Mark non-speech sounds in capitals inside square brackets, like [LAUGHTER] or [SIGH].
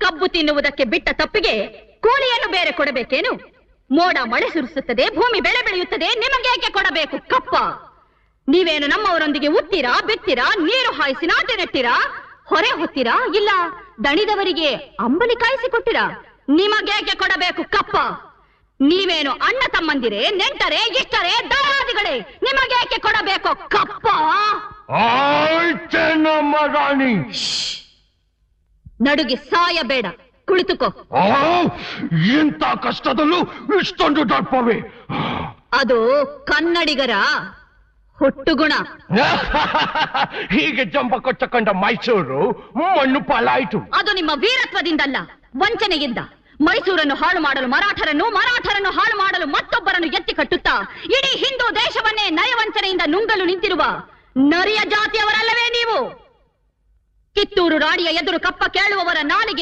ಕಬ್ಬು ತಿನ್ನುವುದಕ್ಕೆ ಬಿಟ್ಟ ತಪ್ಪಿಗೆ ಕೂಲಿಯನ್ನು ಬೇರೆ ಕೊಡಬೇಕೇನು? ಮೋಡ ಮಳೆ ಸುರಿಸುತ್ತದೆ ಭೂಮಿ ಬೆಳೆ ಬೆಳೆಯುತ್ತದೆ ಏಕೆ ಕೊಡಬೇಕು ಕಪ್ಪ? ನೀವೇನು ನಮ್ಮವರೊಂದಿಗೆ ಉತ್ತೀರಾ ಬಿತ್ತೀರಾ ನೀರು ಹಾಯಿಸಿ ನಾಟಿ ನೆಟ್ಟಿರಾ ಹೊರೆ ಹೊತ್ತೀರಾ ಇಲ್ಲ ದಣಿದವರಿಗೆ ಅಂಬಲಿ ಕಾಯಿಸಿ ಕೊಟ್ಟಿರಾ ನಿಮಗೇಕೆ ಕೊಡಬೇಕು ಕಪ್ಪ? ನೀವೇನು ಅಣ್ಣ ತಮ್ಮಂದಿರೇ ನೆಂಟರೆ ಇಷ್ಟರೇ ದಾರಾದಿಗಳೇ ನಿಮಗೇಕೆ ಕೊಡಬೇಕು ಕಪ್ಪ? ಆಯ್ತೆ ನಮ್ಮ ರಾಣಿ ನಡುಗಿ ಸಾಯಬೇಡ. ಕುಳಿತುಕೋ. ಎಂತ ಕಷ್ಟದಲ್ಲೂ ಇಷ್ಟೊಂದು ದರ್ಪವೇ. ಅದು ಕನ್ನಡಿಗರ ಹುಟ್ಟುಗುಣ. [LAUGHS] ಹೀಗೆ ಜಂಬ ಕೊಚ್ಚಕೊಂಡ ಮೈಸೂರು ಮಣ್ಣು ಪಾಲಾಯಿತು. ಅದು ನಿಮ್ಮ ವೀರತ್ವದಿಂದಲ್ಲ ವಂಚನೆಯಿಂದ. ಮೈಸೂರನ್ನು ಹಾಳು ಮಾಡಲು ಮರಾಠರನ್ನು ಮರಾಠರನ್ನು ಹಾಳು ಮಾಡಲು ಮತ್ತೊಬ್ಬರನ್ನು ಎತ್ತಿ ಕಟ್ಟುತ್ತಾ ಇಡೀ ಹಿಂದೂ ದೇಶವನ್ನೇ ನಯವಂಚನೆಯಿಂದ ನುಂಗಲು ನಿಂತಿರುವ ನರಿಯ ಜಾತಿಯವರಲ್ಲವೇ ನೀವು. ಕಿತ್ತೂರು ರಾಣಿಯ ಎದುರು ಕಪ್ಪ ಕೇಳುವವರ ನಾಲಿಗೆ